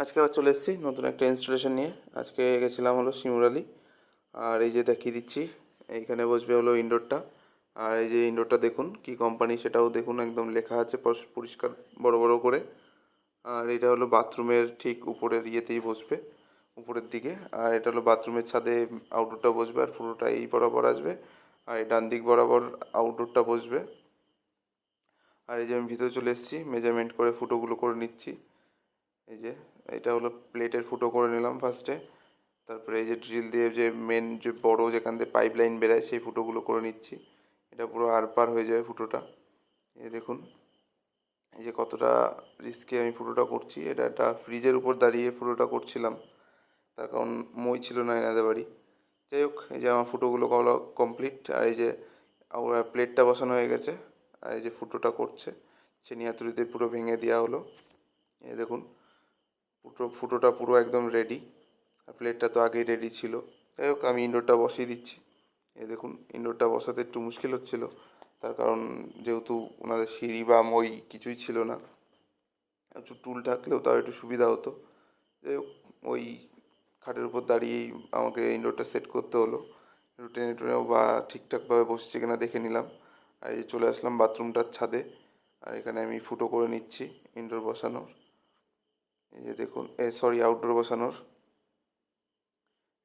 আজকে আবার চলে এসেছি নতুন একটা ইনস্টলেশন নিয়ে। আজকে গেছিলাম হলো শিমুরালি আর এই যে দেখিয়ে দিচ্ছি, এইখানে বসবে হলো ইনডোরটা। আর এই যে ইনডোরটা দেখুন, কি কোম্পানি সেটাও দেখুন, একদম লেখা আছে পরিষ্কার, বড় বড় করে। আর এটা হলো বাথরুমের ঠিক উপরের ইয়েতেই বসবে, উপরের দিকে। আর এটা হলো বাথরুমের ছাদে আউটডোরটা বসবে, আর পুরোটা এই বরাবর আসবে। আর এই ডান দিক বরাবর আউটডোরটা বসবে। আর এই যে আমি ভিতরে চলে এসেছি মেজারমেন্ট করে ফুটোগুলো করে নিচ্ছি। এই যে, এটা হলো প্লেটের ফুটো করে নিলাম ফার্স্টে তারপরে এই যে ড্রিল দিয়ে যে মেন যে বড় যেখান থেকে পাইপ লাইন বেরোয়, সেই ফুটোগুলো করে নিচ্ছি। এটা পুরো আরপার হয়ে যাবে ফুটোটা। এই দেখুন, এই যে কতটা রিস্কে আমি ফুটোটা করছি। এটা একটা ফ্রিজের উপর দাঁড়িয়ে ফুটোটা করছিলাম। তার কারণ মই ছিল না এনাদের বাড়ি। যাই হোক, এই যে আমার ফুটোগুলো করা কমপ্লিট আর এই যে প্লেটটা বসানো হয়ে গেছে, আর এই যে ফুটোটা করছে চিনি হাতুড়িতে পুরো ভেঙে দেওয়া হলো। এই দেখুন ফুটো, ফুটোটা পুরো একদম রেডি আর প্লেটটা তো আগেই রেডি ছিল। যাই হোক, আমি ইনডোরটা বসিয়ে দিচ্ছি। এ দেখুন ইনডোরটা বসাতে একটু মুশকিল হচ্ছিল। তার কারণ যেহেতু ওনাদের সিঁড়ি বা মই কিছুই ছিল না, একটু টুল থাকলেও তাও একটু সুবিধা হতো। যাই হোক, ওই খাটের উপর দাঁড়িয়েই আমাকে ইনডোরটা সেট করতে হলো। টেনে টেনেও বা ঠিকঠাকভাবে বসছে কিনা দেখে নিলাম। আর এই চলে আসলাম বাথরুমটার ছাদে। আর এখানে আমি ফুটো করে নিচ্ছি ইনডোর বসানোর। এই যে দেখুন, এ সরি আউটডোর বসানোর।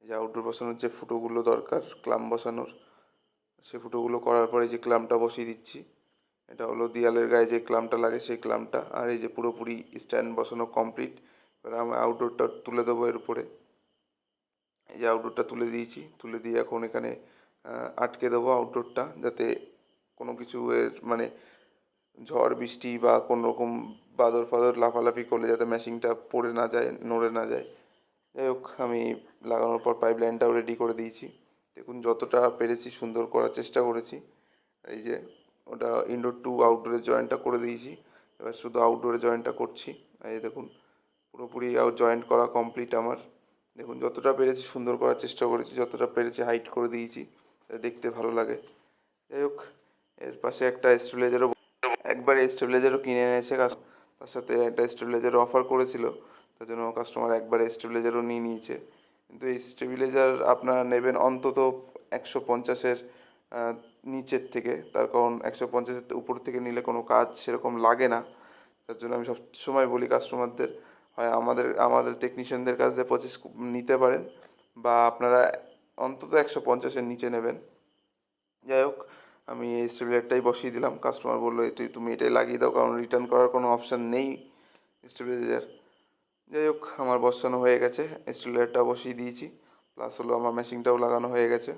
এই যে আউটডোর বসানোর যে ফুটোগুলো দরকার, ক্লাম বসানোর, সে ফুটোগুলো করার পরে যে ক্লামটা বসিয়ে দিচ্ছি, এটা হলো দেয়ালের গায়ে যে ক্লামটা লাগে সেই ক্লামটা, আর এই যে পুরোপুরি স্ট্যান্ড বসানো কমপ্লিট এবার আমি আউটডোরটা তুলে দেবো এর উপরে। এই যে আউটডোরটা তুলে দিয়েছি, তুলে দিয়ে এখন এখানে আটকে দেবো আউটডোরটা যাতে কোনো কিছু এর মানে ঝড়, বৃষ্টি বা কোনো রকম বাদর ফাদর লাফালাফি করলে যাতে মেশিনটা পড়ে না যায়, নড়ে না যায়। যাই হোক, আমি লাগানোর পর পাইপ লাইনটাও রেডি করে দিয়েছি। দেখুন, যতটা পেরেছি সুন্দর করার চেষ্টা করেছি। এই যে, ওটা ইনডোর টু আউটডোরের জয়েন্টটা করে দিয়েছি। এবার শুধু আউটডোরে জয়েন্টটা করছি। এই দেখুন, পুরোপুরি আউট জয়েন্ট করা কমপ্লিট আমার। দেখুন, যতটা পেরেছি সুন্দর করার চেষ্টা করেছি, যতটা পেরেছি হাইট করে দিয়েছি দেখতে ভালো লাগে। যাই হোক, এর পাশে একটা স্টেবিলাইজারও একবার স্টেবিলাইজারও কিনে এনেছে কাস- তার সাথে একটা স্টেবিলাইজার অফার করেছিল, তার জন্য কাস্টমার একবার স্টেবিলাইজারও নিয়ে নিয়েছে। কিন্তু এই স্টেবিলাইজার আপনারা নেবেন অন্তত একশো পঞ্চাশের নিচের থেকে। তার কারণ একশো পঞ্চাশের উপর থেকে নিলে কোনো কাজ সেরকম লাগে না। তার জন্য আমি সব সময় বলি কাস্টমারদের হয় আমাদের আমাদের টেকনিশিয়ানদের কাছ থেকে পঁচিশ নিতে পারেন বা আপনারা অন্তত একশো পঞ্চাশের নিচে নেবেন। যাই হোক আমি এই স্টেবিলাইজারটাই বসিয়ে দিলাম। কাস্টমার বলল তুই, তুমি এটাই লাগিয়ে দাও, কারণ রিটার্ন করার কোনো অপশান নেই স্টেবিলাইজার যাই হোক, আমার বসানো হয়ে গেছে স্টেবিলাইজারটা বসিয়ে দিয়েছি। প্লাস হলো আমার মেশিনটাও লাগানো হয়ে গেছে।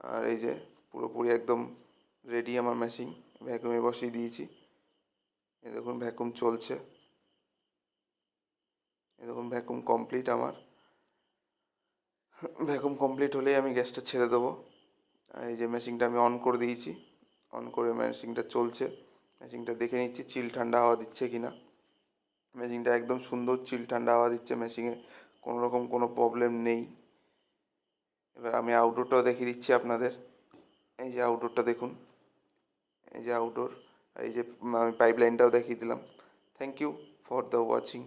আর এই যে, পুরোপুরি একদম রেডি আমার মেশিন ভ্যাকুমে বসিয়ে দিয়েছি। এই দেখুন ভ্যাকুম চলছে। দেখুন ভ্যাকুম কমপ্লিট আমার। ভ্যাকুম কমপ্লিট হলেই আমি গ্যাসটা ছেড়ে দেবো। এই যে মেশিনটা আমি অন করে দিয়েছি। অন করে মেশিনটা চলছে। মেশিনটা দেখে নিচ্ছি, চিল ঠান্ডা হাওয়া দিচ্ছে কি না মেশিনটা একদম সুন্দর চিল ঠান্ডা হাওয়া দিচ্ছে মেশিনে। কোনো রকম কোনো প্রবলেম নেই। এবার আমি আউটডোরটাও দেখিয়ে দিচ্ছি আপনাদের। এই যে আউটডোরটা দেখুন। এই যে আউটডোর এই যে আমি পাইপ লাইনটাও দেখিয়ে দিলাম। Thank you for the watching